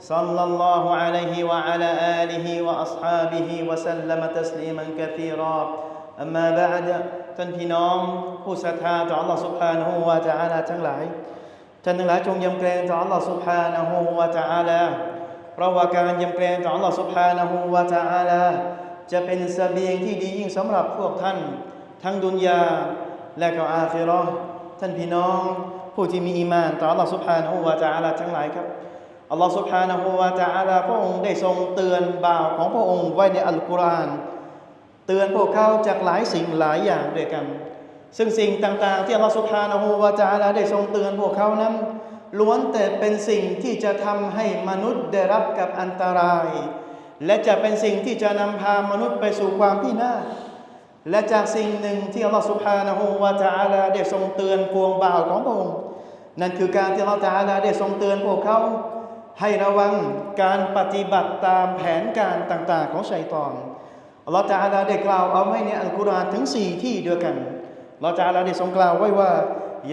صلى الله عليه وعلى اله واصحابه وسلم تسليما كثيرا اما بعد ท่านพี่น้องผู้ศรัทธาต่อ Allah سبحانه และ تعالى ทั้งหลายท่านทั้งหลายจงยำเกรงต่อ Allah سبحانه และ تعالى เพราะว่าการยำเกรงต่อ Allah سبحانه และ تعالى จะเป็นเสบียงที่ดียิ่งสำหรับพวกท่าน ทั้งดุนยาและก็อาคิเราะห์ท่านพี่น้อง ผู้ที่มีอีมานต่อ Allah سبحانه และ تعالى ทั้งหลายครับ อัลลอฮ์สุบฮานะฮูวาจาอาลาพระองค์ได้ทรงเตือนบ่าวของพระองค์ไว้ในอัลกุรอานเตือนพวกเขาจากหลายสิ่งหลายอย่างด้วยกัน ซึ่งสิ่งต่างๆ ที่อัลลอฮ์สุบฮานะฮูวาจาอาลาได้ทรงเตือนพวกเขานั้น ล้วนแต่เป็นสิ่งที่จะทำให้มนุษย์ได้รับกับอันตราย และจะเป็นสิ่งที่จะนำพามนุษย์ไปสู่ความพินาศและจากสิ่งหนึ่งที่อัลลอฮ์สุบฮานะฮูวาจาอาลาได้ทรงเตือนพวงบ่าวของพระองค์นั่นคือการที่อัลลอฮ์จาอาลาได้ทรงเตือนพวกเขา ให้ระวังการปฏิบัติตามแผนการต่าง ๆ ของชัยตอนเราจะอาลาได้กล่าวเอาไว้ในอัลกุรอานถึง 4 ที่ด้วยกันเราจะอาลาได้ทรงกล่าวไว้ว่า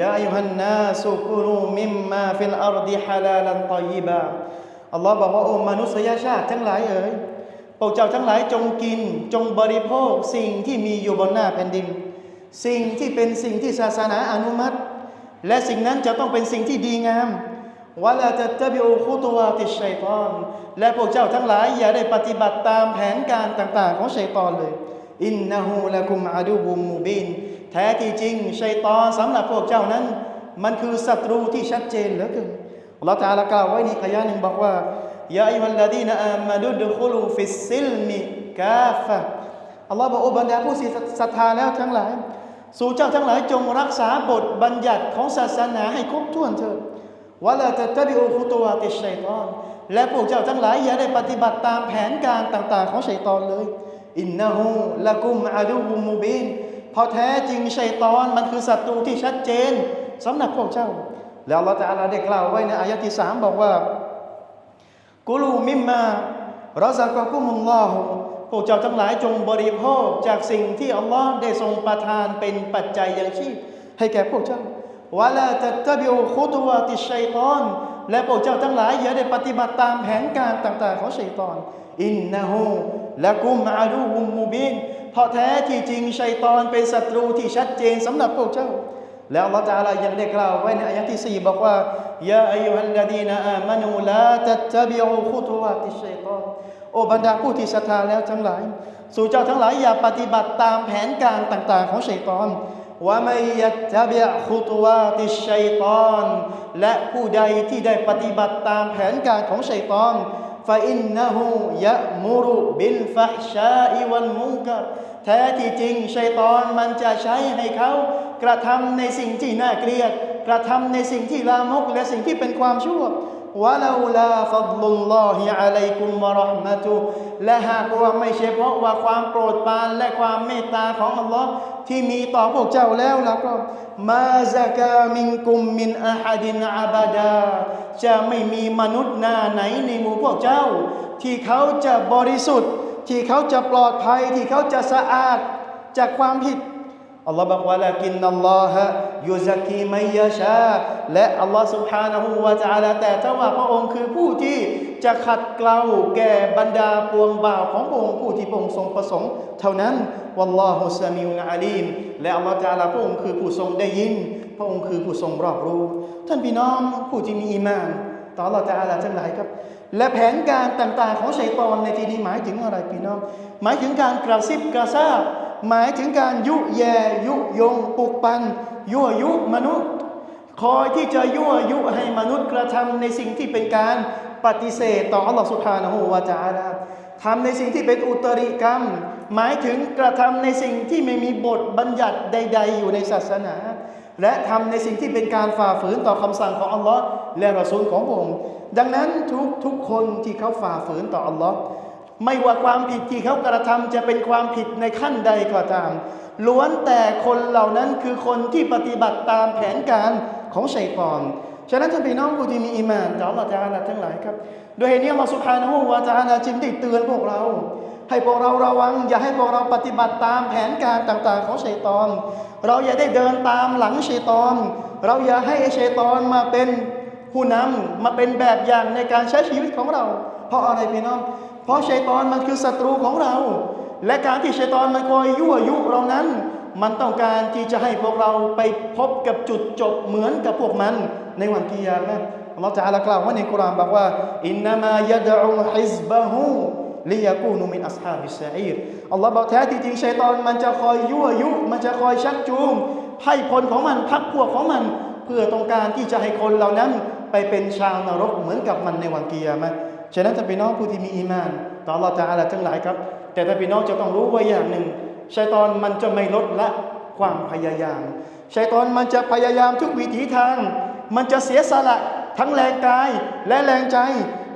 ยาอิฮันนาสุกุรูมิมมาฟิลอาร์ดิฮาลาลันตอยิบาอัลลอฮ์บอกว่าโอ้มนุษยชาติทั้งหลายเอ๋ยพวกเจ้าทั้งหลายจงกิน จงบริโภคสิ่งที่มีอยู่บนหน้าแผ่นดิน สิ่งที่เป็นสิ่งที่ศาสนาอนุมัติ และสิ่งนั้นจะต้องเป็นสิ่งที่ดีงาม วะลาจะตบิอูคุตวาติชัยตอน และพวกเจ้าทั้งหลาย อย่าได้ปฏิบัติตามแผนการต่าง ๆ ของชัยตอนเลย อินนะฮูละกุมอาดูบุมมูบิน แท้ที่จริงชัยตอนสำหรับพวกเจ้านั้น มันคือศัตรูที่ชัดเจนเหลือเกินอัลลอฮฺตาลกล่าวไว้ในอายะหนึ่งบอกว่ายาอิวัลลาดีนอามาดุดคุลูฟิสซิลมิกาฟะอัลลอฮ์บอกโอ้บรรดาผู้ศรัทธาแล้วทั้งหลาย สู่เจ้าทั้งหลายจงรักษาบทบัญญัติของศาสนาให้ครบถ้วนเถิด วะลาตะตะบิอูคุตวาติชัยตอน และพวกเจ้าทั้งหลายอย่าได้ปฏิบัติตามแผนการต่าง ๆ ของชัยตอนเลย อินนะฮูละกุมอาดูมุมูบินพราะแท้จริงชัยตอนมันคือศัตรูที่ชัดเจนสำหรับพวกเจ้า แล้วเราจะอาลาได้กล่าวไว้ในอายะที่สามบอกว่า กุลูมิมมาเราสักกกุมุลลอฮพวกเจ้าทั้งหลายจงบริโภคจากสิ่งที่อัลลอฮ์ได้ทรงประทานเป็นปัจจัยยังชีพให้แก่พวกเจ้า วะลาตัตบิอูคุตวาติชัยตอน และพวกเจ้าทั้งหลายอย่าได้ปฏิบัติตามแผนการต่างๆของชัยตอน อินนะฮูและกุมอาดูมุมมูบินเพราะแท้ที่จริงชัยตอนเป็นศัตรูที่ชัดเจนสำหรับพวกเจ้า แล้วอัลลอฮฺตาลายังได้กล่าวไว้ในอายะที่สี่บอกว่ายาอายุฮัลลดีนอามานูลาตัตบิอูคุตวาติชัยตอนโอบรรดาผู้ที่ศรัทธาแล้วทั้งหลาย สู่เจ้าทั้งหลายอย่าปฏิบัติตามแผนการต่าง ๆ ของชัยตอน ว่าไม่ยัตบิคุตวาติชัยตอนและผู้ใดที่ได้ปฏิบัติตามแผนการของชัยตอนฟาอินนะฮูยะมุรุบิลฟะชาอิวัลมุงกะแท้ที่จริงชัยตอนมันจะใช้ให้เขากระทำในสิ่งที่น่าเกลียด กระทำในสิ่งที่ลามกและสิ่งที่เป็นความชั่ววะลาลาฟัดลุลลอฮิอะลัยกุมวะรห์มะตุและหากว่าไม่ใช่เพราะว่าความโปรดปรานและความเมตตาของอัลลอฮ์ ที่มีต่อพวกเจ้าแล้วแล้วก็มาซากามิงกุมมินอาฮัดินอาบาดา จะไม่มีมนุษย์หน้าไหนในหมู่พวกเจ้า ที่เขาจะบริสุทธิ์ ที่เขาจะปลอดภัย ที่เขาจะสะอาดจากความผิด อัลลอฮ์บอกว่าลักินนัลลอฮะยูซากีไมยาชา และอัลลอฮ์สุบฮานะฮูวาจาลแต่เจ้าว่าพระองค์คือผู้ที่จะขัดเกลาแก่บรรดาปวงบ่าวของพระองค์ผู้ที่พระองค์ทรงประสงค์เท่านั้นวัลลอฮุสามิวนอาลีมและอัลลอฮ์จาลาพระองค์คือผู้ทรงได้ยิน พระองค์คือผู้ทรงรอบรู้ ท่านพี่น้องผู้ที่มีอีมานต่อเราจะอฮ์จาลาทั้งหลายครับ และแผนการต่างๆของชัยตอนในที่นี้หมายถึงอะไรพี่น้อง หมายถึงการกระซิบกระซาบ หมายถึงการยุแยยุยงปลุกปันยั่วยุมนุษย์ คอยที่จะยั่วยุให้มนุษย์กระทำในสิ่งที่เป็นการปฏิเสธต่ออัลลอฮฺสุบฮานะฮูวาจาลาทำในสิ่งที่เป็นอุตริกรรม หมายถึงกระทำในสิ่งที่ไม่มีบทบัญญัติใด ๆ อยู่ในศาสนา และทำในสิ่งที่เป็นการฝ่าฝืนต่อคำสั่งของอัลลอฮ์และรอซูลขององค์ดังนั้นทุกทุกคนที่เขาฝ่าฝืนต่ออัลลอฮ์ ไม่ว่าความผิดที่เขากระทำจะเป็นความผิดในขั้นใดก็ตาม ล้วนแต่คนเหล่านั้นคือคนที่ปฏิบัติตามแผนการของชัยฏอนฉะนั้นท่านพี่น้องผู้ที่มีอีหมานต่ออัละอาลาทั้งหลายครับโดยเหตุนี้อัลลอฮฺสุบฮานะฮูวะตะอาลาจึงได้เตือนพวกเรา ให้พวกเราระวัง อย่าให้พวกเราปฏิบัติตามแผนการต่างๆของชัยฏอน เราอย่าได้เดินตามหลังชัยฏอน เราอย่าให้ชัยฏอนมาเป็นผู้นำมาเป็นแบบอย่างในการใช้ชีวิตของเรา เพราะอะไรพี่น้อง เพราะชัยฏอนมันคือศัตรูของเรา และการที่ชัยฏอนมันคอยยั่วยุเรานั้น มันต้องการที่จะให้พวกเราไปพบกับจุดจบเหมือนกับพวกมันในวันกิยามะห์อัลลอฮฺจะอาลากล่าวว่าในกุรานบอกว่าอินนามายะดอูฮิซบะฮูลิยากูนุมินอัสฮาบิสซะอีรอัลลอฮ์บอกแท้ที่จริงชัยตอนมันจะคอยยั่วยุ มันจะคอยชักจูงให้พลของมันพักพวกของมัน เพื่อต้องการที่จะให้คนเหล่านั้นไปเป็นชาวนรกเหมือนกับมันในวันกิยามะห์ ฉะนั้นท่าพี่น้องผู้ที่มีอีมาน ต่ออัลลอฮฺจะอาลาทั้งหลายครับ แต่ท่าพี่น้องจะต้องรู้ไว้อย่างหนึ่งชัยตอนมันจะไม่ลดละความพยายามชัยตอนมันจะพยายามทุกวิถีทาง มันจะเสียสละทั้งแรงกายและแรงใจ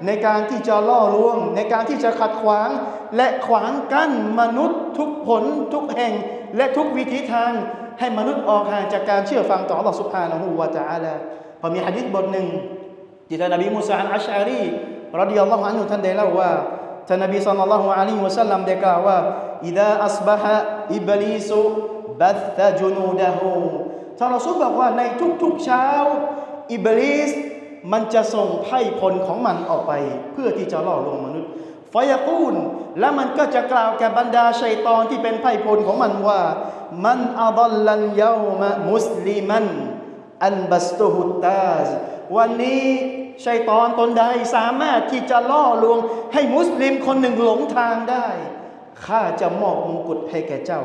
ในการที่จะล่อลวง ในการที่จะขัดขวาง และขวางกั้นมนุษย์ทุกผลทุกแห่ง และทุกวิถีทาง ให้มนุษย์ออกห่างจากการเชื่อฟังต่อ Allah Subhanahu wa Taala พอมีหะดีษบทหนึ่งที่ท่านนบีมูซาอัลอัชอารี รดิยัลลอฮุอันฮุท่านได้เล่าว่าท่านนบีศ็อลลัลลอฮุอะลัยฮิวะซัลลัมได้กล่าวว่าอิดาอัสบะฮะอิบลิสุบัตตะจุนูดะฮูท่านรอซูลบอกว่าในทุกๆเช้า อิบลิสมันจะส่งไพ่พลของมันออกไป เพื่อที่จะล่อลวงมนุษย์ฟายากูนและมันก็จะกล่าวแก่บรรดาชัยตอนที่เป็นไพ่พลของมันว่า มันอัลลันยามะมุสลิมัน อันบัสตุฮุตตาซวันนี้ ชัยตอนตนใดสามารถที่จะล่อลวง ให้มุสลิมคนหนึ่งหลงทางได้ข้าจะมอบมงกุฎให้แก่เจ้า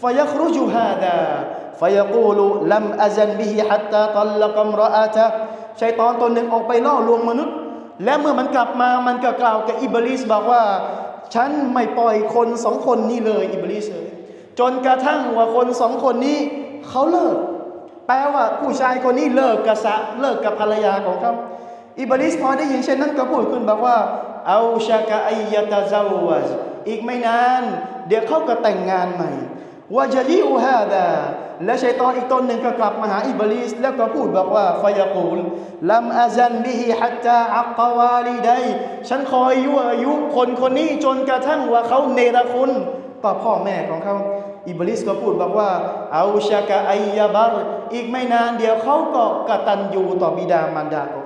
ฟยัครุจุฮาดาฟยกูลุลัมอาซันบิฮิฮัตตาตัลลกัมรออาตะชัยตอนตนหนึ่งออกไปล่อลวงมนุษย์ และเมื่อมันกลับมามันก็กล่าวกับอิบลิสบอกว่า ฉันไม่ปล่อยคนสองคนนี้เลยอิบลิสเลยจนกระทั่งว่าคนสองคนนี้เขาเลิก แปลว่าผู้ชายคนนี้เลิกกับสะเลิกกับภรรยาของเขา อิบลิสพอได้ยินเช่นนั้นก็พูดขึ้นบอกว่าเอาชากะอิยตะซาวจอีกไม่นาน เดี๋ยวเขาก็แต่งงานใหม่วะจะยิอูฮาดาและชัยตอนอีกตนหนึ่งก็กลับมาหาอิบลิสแล้วก็พูดบอกว่าฟายากูลลัมอาซันบิฮิฮัตตาอักกวาลีไดฉันคอยยั่วยุคนคนนี้จนกระทั่งว่าเขาเนรคุณต่อพ่อแม่ของเขาอิบลิสก็พูดบอกว่าเอาชากะไอยาบารอีกไม่นานเดี๋ยวเขาก็กตัญญูต่อบิดามารดาของ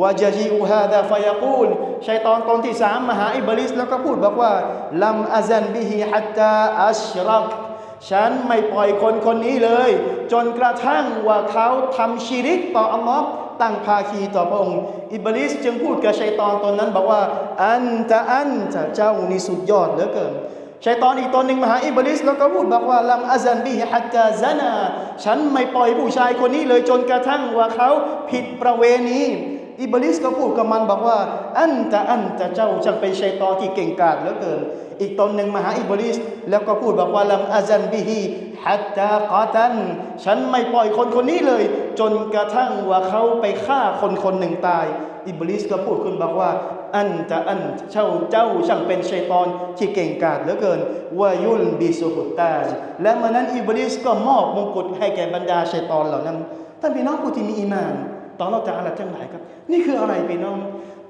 วาจาจีอูฮาดาฟยากูลชัยตอนตนที่สามมาหาอิบลิสแล้วก็พูดบอกว่าลัมอาซันบิฮิฮัตตาอัชรักฉันไม่ปล่อยคนคนนี้เลย จนกระทั่งว่าเขาทำชีริกต่ออัลลอฮ์ตั้งภาคีต่อพระองค์ อิบลิสจึงพูดกับชัยตอนตนนั้นบอกว่า อันตะอันตะเจ้านี่สุดยอดเหลือเกินชัยตอนอีกตนหนึ่งมาหาอิบลิสแล้วก็พูดบอกว่าลัมอาซันบิฮิฮัตตาซานาฉันไม่ปล่อยผู้ชายคนนี้เลยจนกระทั่งว่าเขาผิดประเวณี อิบลิสก็พูดกับมันบอกว่า อันตะอันตะเจ้าช่างเป็นชัยตอนที่เก่งกาจเหลือเกิน อีกตนหนึ่งมาหาอิบลิสแล้วก็พูดบอกว่าลัมอาซันบิฮิฮัตตากาตัน ฉันไม่ปล่อยคนคนนี้เลย จนกระทั่งว่าเขาไปฆ่าคนคนหนึ่งตาย อิบลิสก็พูดขึ้นบอกว่า อันจะอันเจ้าเจ้าช่างเป็นชัยตอนที่เก่งกาจเหลือเกินวายุลบิสุฮุตตาจและเมื่อนั้นอิบลิสก็มอบมงกุฎให้แก่บรรดาชัยตอนเหล่านั้นท่านพี่น้องผู้ที่มีอีมาน ต่อเราจะอะไรทั้งหลายครับ นี่คืออะไรพี่น้อง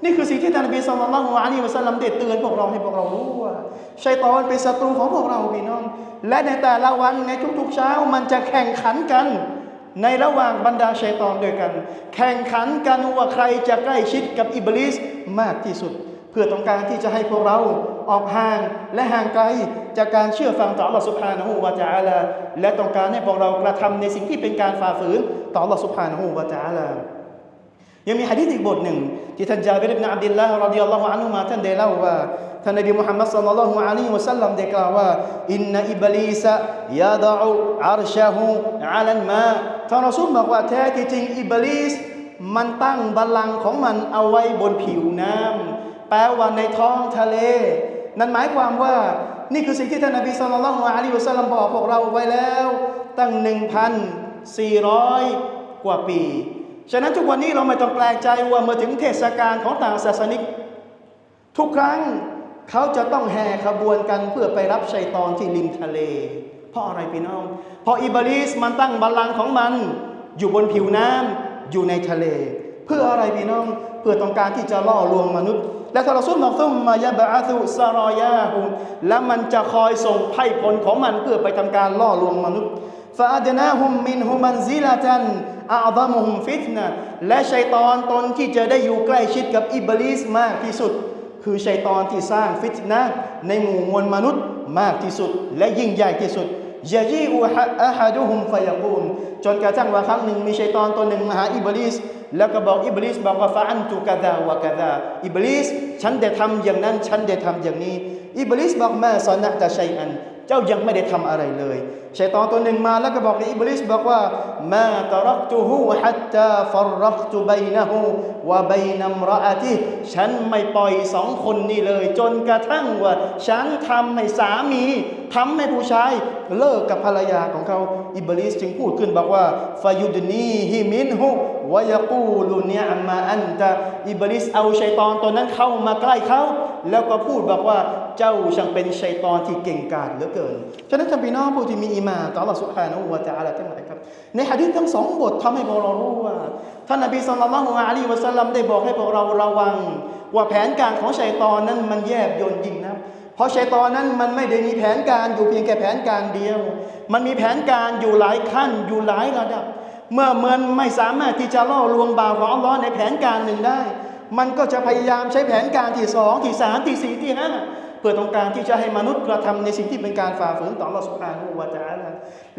นี่คือสิ่งที่ท่านนบีสุลต่านละฮ์อะลัยฮิวะสัลลัมได้เตือนพวกเราให้พวกเรารู้ว่าชัยตอนเป็นศัตรูของพวกเราพี่น้อง และในแต่ละวันในทุกๆเช้ามันจะแข่งขันกัน ในระหว่างบรรดาชัยตอนด้วยกัน แข่งขันกันว่าใครจะใกล้ชิดกับอิบลิสมากที่สุด เพื่อต้องการที่จะให้พวกเราออกห่างและห่างไกลจากการเชื่อฟังต่อ Allah Subhanahu wa Taala และต้องการให้พวกเรากระทำในสิ่งที่เป็นการฝ่าฝืนต่อ Allah Subhanahu wa Taala ยังมีหะดีษอีกบทหนึ่งที่ท่านจาบิรอิบนอับดิลลาฮ์รดิยัลลอฮุอันฮุมาท่านได้เล่าว่าท่านนบีมุฮัมมัดศ็อลลัลลอฮุอะลัยฮิวะสัลลัมได้กล่าวว่าอินนอิบลีสยาดะอุอัรชะฮูอะลันมาท่านรอซูลบอกว่าแท้ที่จริงอิบลีสมันตั้งบัลลังก์ของมันเอาไว้บนผิวน้ำแปลว่าในท้องทะเล นั่นหมายความว่านี่คือสิ่งที่ท่านนบีศ็อลลัลลอฮุอะลัยฮิวะสัลลัมบอกพวกเราไว้แล้ว ตั้ง 1,400 กว่าปี ฉะนั้นทุกวันนี้เราไม่ต้องแปลกใจว่าเมื่อถึงเทศกาลของต่างศาสนิก ทุกครั้งเขาจะต้องแห่ขบวนกันเพื่อไปรับชัยตอนที่ริมทะเล เพราะอะไรพี่น้องเพราะอิบลิสมันตั้งบัลลังก์ของมัน อยู่บนผิวน้ำอยู่ในทะเล เพื่ออะไรพี่น้องเพื่อต้องการที่จะล่อลวงมนุษย์ และทารซุลบอกซุมมายะบะอาตุซารอยาฮุและมันจะคอยส่งไพ่พลของมันเพื่อไปทำการล่อลวงมนุษย์ฟาอดนาฮุมมินฮุมันซิลาตัน อาดามุฮุมฟิตนะและชัยตอนตนที่จะได้อยู่ใกล้ชิดกับอิบลิสมากที่สุด คือชัยตอนที่สร้างฟิตนะในหมู่มวลมนุษย์มากที่สุด และยิ่งใหญ่ที่สุดยาจีอูอะฮัดุฮุมฟยากูนจนกระทั่งว่าครั้งหนึ่งมีชัยตอนตัวหนึ่งมาหาอิบลิสแล้วก็บอกอิบลิสบอกว่าฟาอันตุกะดาวะกะดาอิบลิสฉันได้ทำอย่างนั้น ฉันได้ทำอย่างนี้อิบลิสบอกมาสนะตะชัยอัน เจ้ายังไม่ได้ทำอะไรเลยชัยตอนตัวหนึ่งมาแล้วก็บอกอิบลิสบอกว่ามาตรักตุฮูฮัตตาฟรรักตุบัยนะฮูวะบยนัมรออะติฉันไม่ปล่อยสองคนนี้เลย จนกระทั่งว่า ฉันทำให้สามีทำให้ผู้ชายเลิกกับภรรยาของเขาอิบลิสจึงพูดขึ้นบอกว่าฟายุดนีฮิมินฮูวะยะกูลุเนียมาอันตะอิบลิสเอาชัยตอนตัวนั้นเข้ามาใกล้เขาแล้วก็พูดบอกว่า เจ้าช่างเป็นชัยตอนที่เก่งกาจเหลือเกิน ฉะนั้นท่านพี่น้องผู้ที่มีอีมาต่อ Allah Subhanahu wa Taala ทั้งหลายครับ ในหะดีษทั้งสองบททำให้พวกเรารู้ว่า ท่านนบีศ็อลลัลลอฮุอะลัยฮิวะซัลลัมได้บอกให้พวกเราระวัง ว่าแผนการของชัยตอนนั้นมันแยบยลยิ่งนะเพราะชัยตอนนั้นมันไม่ได้มีแผนการอยู่เพียงแค่แผนการเดียว มันมีแผนการอยู่หลายขั้นอยู่หลายระดับ เมื่อมันไม่สามารถที่จะล่อลวงบ่าวของอัลลอฮ์ในแผนการหนึ่งได้ มันก็จะพยายามใช้แผนการที่สองที่สามที่สี่ที่ห้า เพื่อต้องการที่จะให้มนุษย์กระทำในสิ่งที่เป็นการฝ่าฝืนต่อ Allah Subhanahu wa Taala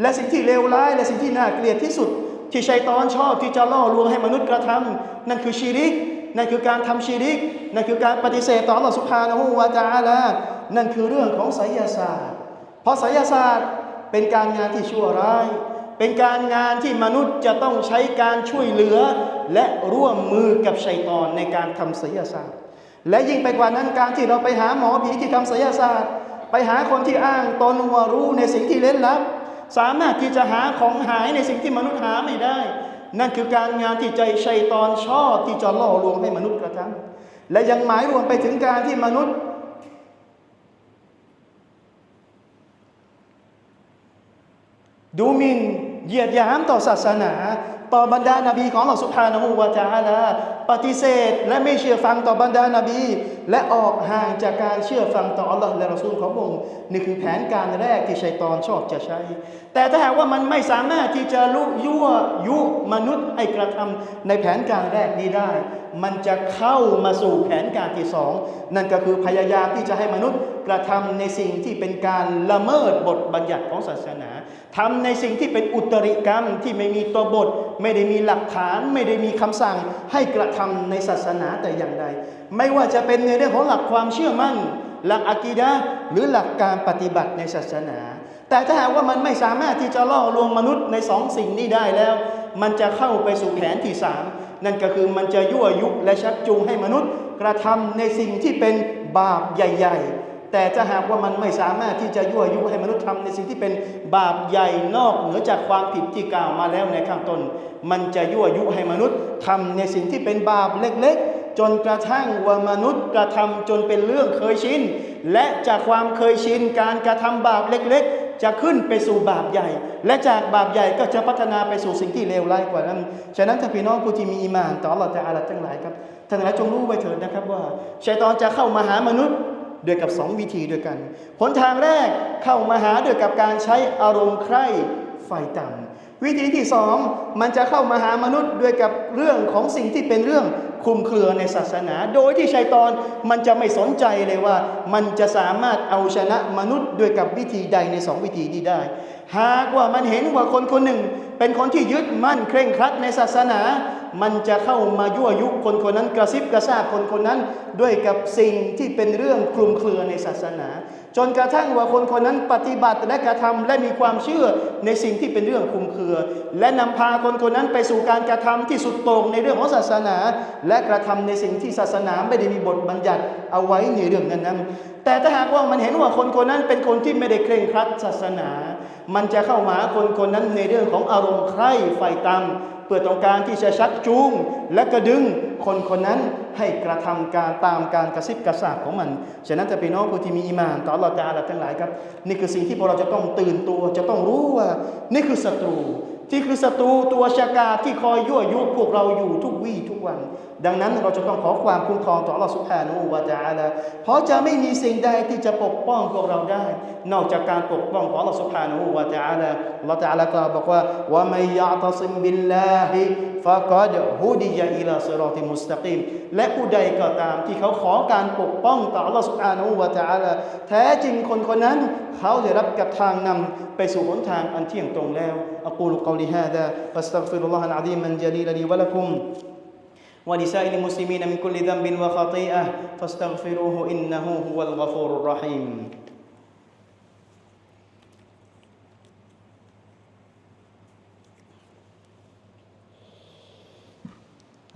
และสิ่งที่เลวร้ายและสิ่งที่น่าเกลียดที่สุด ที่ชัยตอนชอบที่จะล่อลวงให้มนุษย์กระทำนั่นคือชีริก นั่นคือการทำชีริก นั่นคือการปฏิเสธต่อ Allah Subhanahu wa Taala นั่นคือเรื่องของไสยศาสตร์ เพราะไสยศาสตร์เป็นการงานที่ชั่วร้าย เป็นการงานที่มนุษย์จะต้องใช้การช่วยเหลือ และร่วมมือกับชัยตอนในการทำไสยศาสตร์ และยิ่งไปกว่านั้นการที่เราไปหาหมอผีที่ทำไสยศาสตร์ ไปหาคนที่อ้างตนว่ารู้ในสิ่งที่เล่นลับ สามารถที่จะหาของหายในสิ่งที่มนุษย์หาไม่ได้ นั่นคือการงานที่ใจชัยตอนชอบที่จะล่อลวงให้มนุษย์กระทำและยังหมายรวมไปถึงการที่มนุษย์ดูหมินเหยียดหยามต่อศาสนา ต่อบรรดานาบีของอัลลอฮฺสุบฮานะฮูวะตะอาลาปฏิเสธ และไม่เชื่อฟังต่อบรรดานาบีและออกห่างจากการเชื่อฟังต่ออัลลอฮ์และรอซูลของพระองค์นี่คือแผนการแรกที่ชัยตอนชอบจะใช้ แต่ถ้าหากว่ามันไม่สามารถที่จะลุยั่วยุมนุษย์ให้กระทำในแผนการแรกนี้ได้ มันจะเข้ามาสู่แผนการที่สองนั่นก็คือพยายามที่จะให้มนุษย์กระทำในสิ่งที่เป็นการละเมิดบทบัญญัติของศาสนาทำในสิ่งที่เป็นอุตริกรรมที่ไม่มีตัวบท ไม่ได้มีหลักฐาน ไม่ได้มีคำสั่งให้กระทำในศาสนาแต่อย่างใด ไม่ว่าจะเป็นในเรื่องของหลักความเชื่อมั่น หลักอะกีดะหรือหลักการปฏิบัติในศาสนา แต่ถ้าหากว่ามันไม่สามารถที่จะล่อลวงมนุษย์ในสองสิ่งนี้ได้แล้ว มันจะเข้าไปสู่แผนที่สามนั่นก็คือมันจะยั่วยุและชักจูงให้มนุษย์ กระทำในสิ่งที่เป็นบาปใหญ่ ๆแต่ถ้าหากว่ามันไม่สามารถที่จะยั่วยุให้มนุษย์ทำในสิ่งที่เป็นบาปใหญ่นอกเหนือจากความผิดที่กล่าวมาแล้วในข้างต้น มันจะยั่วยุให้มนุษย์ทำในสิ่งที่เป็นบาปเล็กๆ จนกระทั่งว่ามนุษย์กระทำจนเป็นเรื่องเคยชิน และจากความเคยชินการกระทำบาปเล็ก ๆ จะขึ้นไปสู่บาปใหญ่ และจากบาปใหญ่ก็จะพัฒนาไปสู่สิ่งที่เลวร้ายกว่านั้น ฉะนั้นถ้าพี่น้องผู้ที่มีอีมานต่อ Allah แต่อาลัทั้งหลายครับท่านหลายจงรู้ไว้เถิดนะครับว่าชัยตอนจะเข้ามาหามนุษย์ด้วยกับสองวิธีด้วยกันหนทางแรกเข้ามาหาด้วยกับการใช้อารมณ์ใคร่ไฟต่ำ วิธีที่สองมันจะเข้ามาหามนุษย์ด้วยกับเรื่องของสิ่งที่เป็นเรื่องคลุมเครือในศาสนา โดยที่ชัยตอนมันจะไม่สนใจเลยว่า มันจะสามารถเอาชนะมนุษย์ด้วยกับวิธีใดในสองวิธีนี้ได้ หากว่ามันเห็นว่าคนคนหนึ่ง เป็นคนที่ยึดมั่นเคร่งครัดในศาสนา มันจะเข้ามายั่วยุคนคนนั้นกระซิบกระซาบคนคนนั้น ด้วยกับสิ่งที่เป็นเรื่องคลุมเครือในศาสนา จนกระทั่งว่าคนคนนั้นปฏิบัติและกระทำและมีความเชื่อในสิ่งที่เป็นเรื่องคุมเครือ และนำพาคนคนนั้นไปสู่การกระทำที่สุดโต่งในเรื่องของศาสนา และกระทำในสิ่งที่ศาสนาไม่ได้มีบทบัญญัติเอาไว้ในเรื่องนั้นแต่ถ้าหากว่ามันเห็นว่าคนคนนั้นเป็นคนที่ไม่ได้เคร่งครัดศาสนา มันจะเข้ามาคนคนนั้นในเรื่องของอารมณ์ใคร่ไฟตาม พื่อต้องการที่จะชักจูงและกระดึงคนคนนั้นให้กระทำการตามการกระซิบกระซาบของมัน ฉะนั้นจะเป็นน้องผู้ที่มีอิมานต่อหลลอฮฺตะอาลาทั้งหลายครับ นี่คือสิ่งที่พวกเราจะต้องตื่นตัวจะต้องรู้ว่า นี่คือศัตรู ที่คือศัตรูตัวชากาที่คอยยั่วยุพวกเราอยู่ทุกวี่ทุกวัน ดังนั้นเราจะต้องขอความคุ้มครองต่อ Allah Subhanahu wa Taala เพราะจะไม่มีสิ่งใดที่จะปกป้องพวกเราได้ นอกจากการปกป้องของ Allah Subhanahu wa Taala Allah Taala กล่าวบอกว่าว่าไม่ยะตัซิมบิลลาฮิฟะกอดฮุดิยะอิลาซิรอติมุสตะกีมและผู้ใดก็ตามที่เขาขอการปกป้องต่อ Allah Subhanahu wa Taala แท้จริงคนคนนั้น เขาได้รับกับทางนำไปสู่หนทางอันเที่ยงตรงแล้ว أقول قولي هذا فاستغفر الله العظيم الجليل لي ولكم ولسائر المسلمين من كل ذنب وخطيئة فاستغفروه إنه هو الغفور الرحيم.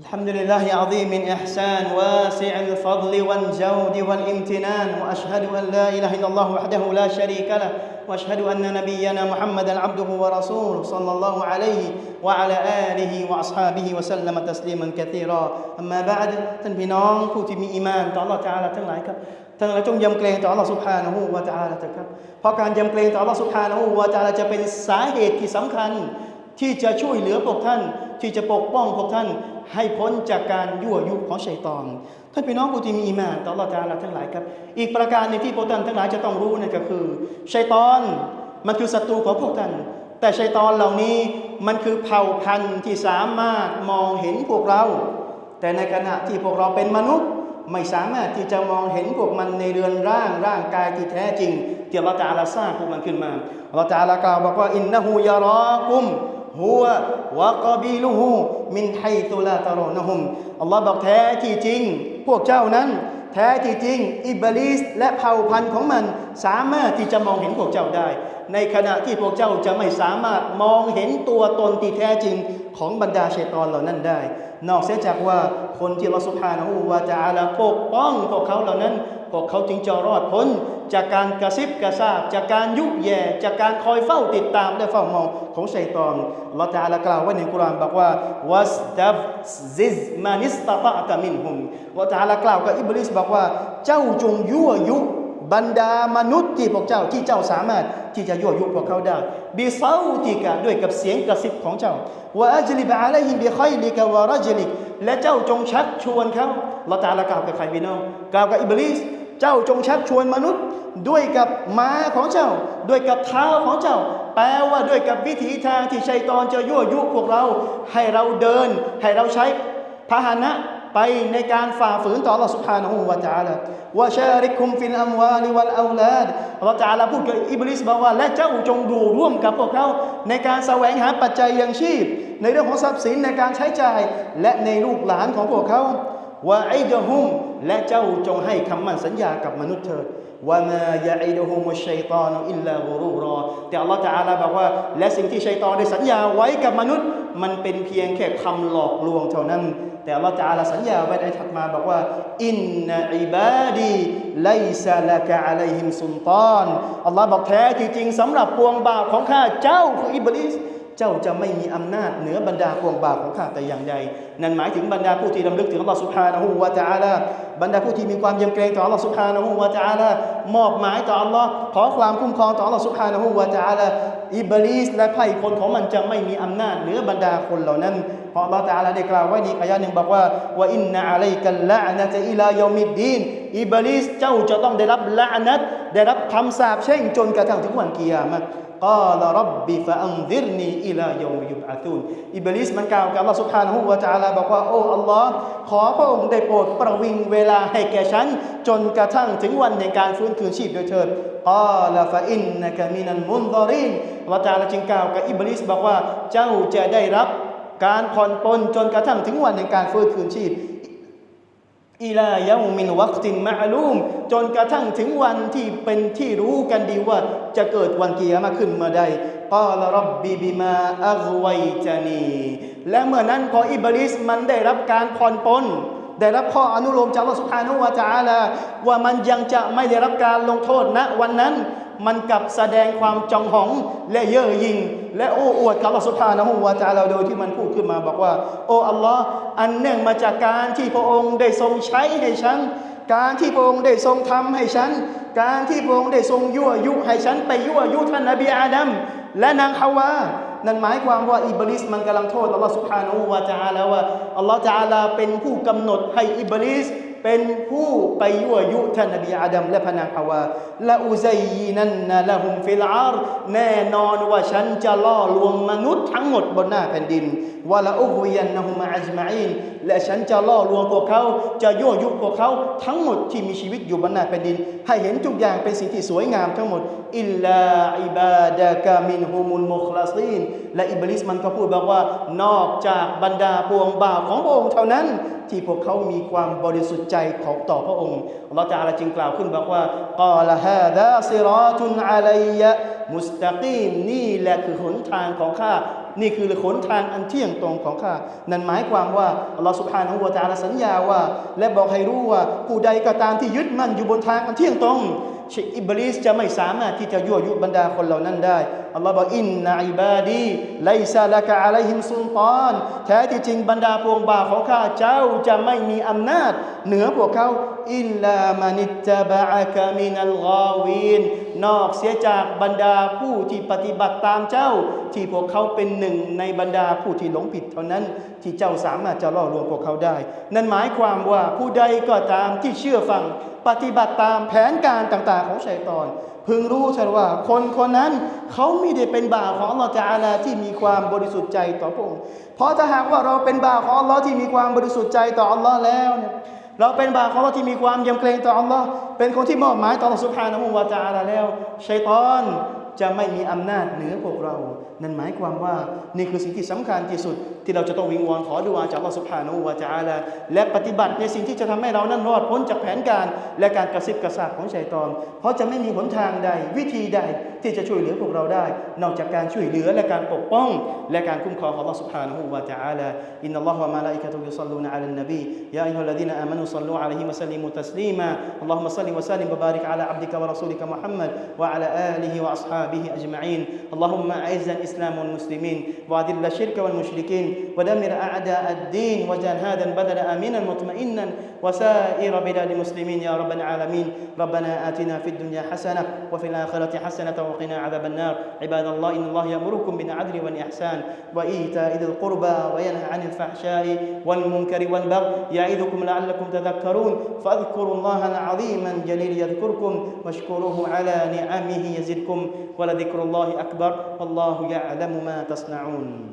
الحمد لله عظيم الإحسان واسع الفضل والجود والامتنان وأشهد أن لا إله إلا الله وحده لا شريك له وأشهد أن نبينا محمدا عبده ورسوله صلى الله عليه وعلى آله وأصحابه وسلم تسليما كثيرا أما بعد ท่านพี่น้องผู้ที่มีอีมานต่อ Allah Taala ทั้งหลายครับทั้งหลายจงยำเกรงต่อ Allah Subhanahu wa Taala เถอะครับเพราะการยำเกรงต่อ Allah Subhanahu wa Taala จะเป็นสาเหตุที่สำคัญ ที่จะช่วยเหลือพวกท่าน ที่จะปกป้องพวกท่าน ให้พ้นจากการยั่วยุของชัยตอน ท่านพี่น้องผู้ที่มีอีมานต่อ Allah Taala ทั้งหลายครับ อีกประการหนึงที่พวกท่านทั้งหลายจะต้องรู้นั่นก็คือชัยตอนมันคือศัตรูของพวกท่าน แต่ชัยตอนเหล่านี้มันคือเผ่าพันธุ์ที่สามารถมองเห็นพวกเรา แต่ในขณะที่พวกเราเป็นมนุษย์ ไม่สามารถที่จะมองเห็นพวกมันในเรือนร่างร่างกายที่แท้จริงที่เราจะอาลาสร้างพวกมันขึ้นมาเราจะอาลากล่าวบอกว่าอินนะฮูยารอกุมฮัววะกบีลุฮูมินไฮตุลาตารอนะฮุมอัลลอฮ์บอกแท้ที่จริง พวกเจ้านั้น แท้ที่จริงอิบลิสและเผ่าพันธุ์ของมันสามารถที่จะมองเห็นพวกเจ้าได้ ในขณะที่พวกเจ้าจะไม่สามารถมองเห็นตัวตนที่แท้จริงของบรรดาเชตอนเหล่านั้นได้ นอกเสียจากว่าคนที่เราสุภานะฮูวาจาละปกป้องพวกเขาเหล่านั้น พวกเขาจึงจะรอดพ้น จากการกระซิบกระซาบ จากการยุแย่จากการคอยเฝ้าติดตามและเฝ้ามองของชัยตอนเราจะอาลกล่าวไว้ในกุรานบอกว่าวัสตัฟซิซมานิสตาตะตะมินฮุมเราจะอาลกล่าวกับอิบลิสบอกว่าเจ้าจงยั่วยุ บรรดามนุษย์ที่พวกเจ้าที่เจ้าสามารถที่จะยั่วยุพวกเขาได้บิซาติกะด้วยกับเสียงกระซิบของเจ้าว่าอัจลิบะอะลัยฮิมบิคอยลิกะวะรัจลิกและเจ้าจงชักชวนเขาเราตาละกล่าวกับใครพี่น้องกล่าวกับอิบลิสเจ้าจงชักชวนมนุษย์ด้วยกับม้าของเจ้า ด้วยกับเท้าของเจ้า แปลว่าด้วยกับวิถีทางที่ชัยตอนจะยั่วยุพวกเรา ให้เราเดิน ให้เราใช้พาหนะ ไปในการฝ่าฝืนต่อ Allah Subhanahu wa Taala ว่าชาริคุมฟิลอัมวาลิวัลอาลาด Allah Taala พูดกับอิบลิสบอกว่าและเจ้าจงดูร่วมกับพวกเขาในการแสวงหาปัจจัยยังชีพ ในเรื่องของทรัพย์สินในการใช้จ่ายและในลูกหลานของพวกเขาว่าไอเดฮุมและเจ้าจงให้คำมั่นสัญญากับมนุษย์เถิดว่ามายะอิดฮุมุชชัยตานอิลลากุรูรอแต่ Allah Taala บอกว่า และสิ่งที่ชัยตอนได้สัญญาไว้กับมนุษย์ มันเป็นเพียงแค่คำหลอกลวงเท่านั้น แต่เราจะอาลาสัญญาไว้ในถัดมาบอกว่าอินนะอิบาดีไลซาละกะอะลัยฮิมซุนตอนอัลลอฮ์บอกแท้จริงสำหรับปวงบาปของข้าเจ้าคืออิบลิส เจ้าจะไม่มีอำนาจเหนือบรรดาปวงบาปของข้าแต่อย่างใด นั่นหมายถึงบรรดาผู้ที่รำลึกถึงอัลลอฮ์สุบฮานะฮูวะตะอาลาบรรดาผู้ที่มีความยำเกรงต่ออัลลอฮ์สุบฮานะฮูวะตะอาลามอบหมายต่ออัลลอฮ์ขอความคุ้มครองต่ออัลลอฮ์สุบฮานะฮูวะตะอาลาอิบลิสและไพ่คนของมันจะไม่มีอำนาจเหนือบรรดาคนเหล่านั้นเพราะอัลลอฮ์ตาลาได้กล่าวไว้ในอายะห์หนึ่งบอกว่าว่าอินนะอะลัยกัลละนะตะอิลายอมิดดีนอิบลิสเจ้าจะต้องได้รับละนัตได้รับคำสาปแช่งจนกระทั่งถึงวันกิยามะ กาลรับบิฟะอันซิรนีอิลายมยุบอาซูนอิบลิสมันกล่าวกับอัลลอฮ์สุบฮานะฮูวะจาลบอกว่าโอ้อัลลอฮ์ขอพระองค์ได้โปรดประวิงเวลาให้แก่ฉัน จนกระทั่งถึงวันในการฟื้นคืนชีพโดยเถิดกาลฟาอินนะกะมินันมุนซอรินวะจาลาจึงกล่าวกับอิบลิสบอกว่าเจ้าจะได้รับการผ่อนปลนจนกระทั่งถึงวันในการฟื้นคืนชีพ อิลายามินวัคตินมาลูม จนกระทั่งถึงวันที่เป็นที่รู้กันดีว่าจะเกิดวันกิยามะขึ้นเมื่อใดกาลรับบีบิมาอัลไวจานีและเมื่อนั้นพออิบลิสมันได้รับการผ่อนปลนได้รับข้ออนุโลมจากอัลลอฮฺสุบฮานุวาจาอาลาว่ามันยังจะไม่ได้รับการลงโทษณวันนั้น มันกับแสดงความจองหองและเย่อหยิ่งและโอ้อวดกับอัลลอฮฺสุบานะฮูวาจาเราโดยที่มันพูดขึ้นมาบอกว่า โอ้อัลลอฮ์อันเนื่องมาจากการที่พระองค์ได้ทรงใช้ให้ฉัน การที่พระองค์ได้ทรงทำให้ฉัน การที่พระองค์ได้ทรงยั่วยุให้ฉันไปยั่วยุท่านนบีอาดัมและนางฮาวานั่นหมายความว่าอิบลิสมันกำลังโทษอัลลอฮฺสุบานะฮูวาจาแล้วว่าอัลลอฮฺจาลาเป็นผู้กำหนดให้อิบลิส เป็นผู้ไปยั่วยุท่านนบีอาดัมและพนางฮาวาละอุซัยนันนะละหุมฟิลอาร์แน่นอนว่าฉันจะล่อลวงมนุษย์ทั้งหมดบนหน้าแผ่นดินวะละอุฮยันนะฮุมอัจมาอิน และฉันจะล่อลวงพวกเขา จะยั่วยุพวกเขาทั้งหมดที่มีชีวิตอยู่บนหน้าแผ่นดิน ให้เห็นทุกอย่างเป็นสิ่งที่สวยงามทั้งหมดอิลลาอิบาดะกามินฮุมุลมุคลาซีนและอิบลิสมันก็พูดบอกว่า นอกจากบรรดาปวงบ่าวของพระองค์เท่านั้น ที่พวกเขามีความบริสุทธิ์ใจของต่อพระองค์อัลลอฮฺจะอาลาจึงกล่าวขึ้นบอกว่ากาลฮาดาซิรอตุนอะลัยยะมุสตะกีมนี่แหละคือหนทางของข้า นี่คือหนทางอันเที่ยงตรงของข้า นั่นหมายความว่าอัลลอฮฺสุบฮานะฮูวะตาลาสัญญาว่า และบอกให้รู้ว่าผู้ใดก็ตามที่ยึดมั่นอยู่บนทางอันเที่ยงตรงชอิบลิสจะไม่สามารถที่จะยั่วยุบรรดาคนเหล่านั้นได้ อัลลอฮ์บอกอินนาอิบาดีไลซาลากะอะลัยฮิมซุลตานแท้ที่จริงบรรดาพวงบ่าวของข้าเจ้าจะไม่มีอำนาจ เหนือพวกเขา อิลลามานิตตะบะอะกะมินัลกาวีนนอกเสียจากบรรดาผู้ที่ปฏิบัติตามเจ้า ที่พวกเขาเป็นหนึ่งในบรรดาผู้ที่หลงผิดเท่านั้น ที่เจ้าสามารถจะล่อลวงพวกเขาได้ นั่นหมายความว่าผู้ใดก็ตามที่เชื่อฟังปฏิบัติตามแผนการต่างๆของชัยตอน พึงรู้เถิดว่าคนคนนั้นเขาไม่ได้เป็นบ่าวของอัลลอฮฺจาลาที่มีความบริสุทธิ์ใจต่อพระองค์เพราะถ้าหากว่าเราเป็นบ่าวของอัลลอฮ์ที่มีความบริสุทธิ์ใจต่ออัลลอฮ์แล้วเนี่ย เราเป็นบ่าวของเราที่มีความยำเกรงต่ออัลลอฮ์เป็นคนที่มอบหมายต่อสุภานะฮูวาลาแล้วชัยตอนจะไม่มีอำนาจเหนือพวกเรา นั่นหมายความว่านี่คือสิ่งที่สำคัญที่สุด ที่เราจะต้องวิงวอนขอดุอาจากอัลลอฮฺสุบาโนวาจาละและปฏิบัติในสิ่งที่จะทำให้เรานั้นรอดพ้นจากแผนการและการกระซิบกระซาบของชัยตอน เพราะจะไม่มีหนทางใดวิธีใดที่จะช่วยเหลือพวกเราได้ นอกจากการช่วยเหลือและการปกป้อง และการคุ้มครองของอัลลอฮฺสุบาโนวาจาละอินนัลลอฮฺมาลาอิกะตุยุซัลลูนอะลลอฺนบียาอัยฮุลลดีนอามานุซัลลูอะลัยฮิมัสลิมุตัสลีมาอัลลอฮฺมัสลิมุสัลิมบะบาริกอะลาอับดิกะวะรอซูลิกะมุฮัมมัดวะอะลาอาลิฮิวะอัศฮาบิฮิอัจมะอีนอัลลอฮุมมะอัซซัลอิสลามวัลมุสลิมีนวะดิลละชิรกะวัลมุชริกีน ودمر أعداء الدين واجعل هذا البلد آمنا مطمئنا وسائر بلاد المسلمين يا رب العالمين. ربنا آتنا في الدنيا حسنة وفي الآخرة حسنة وقنا عذاب النار. عباد الله إن الله يأمركم بالعدل والإحسان وإيتاء ذي القربى وينهى عن الفحشاء والمنكر والبغي يعظكم لعلكم تذكرون. فاذكروا الله العظيم الجليل يذكركم واشكروه على نعمه يزدكم ولذكر الله أكبر والله يعلم ما تصنعون.